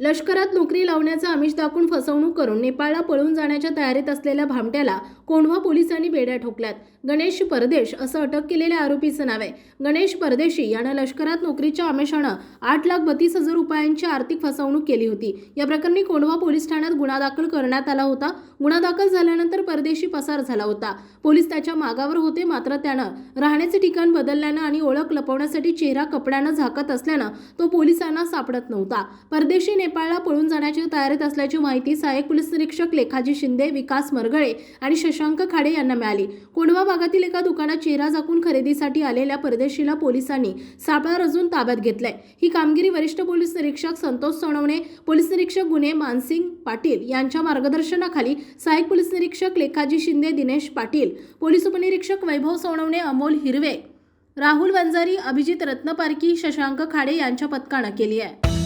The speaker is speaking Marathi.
लष्करात नोकरी लावण्याचं आमिष दाखवून फसवणूक करून नेपाळला पळून जाण्याच्या तयारीत असलेल्या भामट्याला कोंढवा पोलिसांनी बेड्या ठोकल्यात. गणेश परदेश असं अटक केलेल्या आरोपीचं नाव आहे. गणेश परदेशी यानं लष्करात नोकरीच्या आमिषानं आठ लाख बत्तीस हजार रुपयांची आर्थिक फसवणूक केली होती. या प्रकरणी कोंढवा पोलीस ठाण्यात गुन्हा दाखल करण्यात आला होता. गुन्हा दाखल झाल्यानंतर परदेशी पसार झाला होता. पोलीस त्याच्या मागावर होते मात्र त्यानं राहण्याचे ठिकाण बदलल्यानं आणि ओळख लपवण्यासाठी चेहरा कपड्यानं झाकत असल्यानं तो पोलिसांना सापडत नव्हता. परदेशी नेपाळला पळून जाण्याच्या तयारीत असल्याची माहिती सहाय्यक पोलीस निरीक्षक लेखाजी शिंदे विकास मरगळे आणि शशांक खाडे यांना मिळाली. कोंडवा भागातील एका दुकानात चेहरा झाकून खरेदीसाठी आलेल्या परदेशीला पोलिसांनी सापळा रचून ताब्यात घेतलंय. ही कामगिरी वरिष्ठ पोलीस निरीक्षक संतोष सोनवणे पोलीस निरीक्षक गुन्हे मानसिंग पाटील यांच्या मार्गदर्शनाखाली सहाय्यक पोलीस निरीक्षक लेखाजी शिंदे दिनेश पाटील पोलीस उपनिरीक्षक वैभव सोनवणे अमोल हिरवे राहुल वंजारी अभिजित रत्नपारकी शशांक खाडे यांच्या पथकानं केली आहे.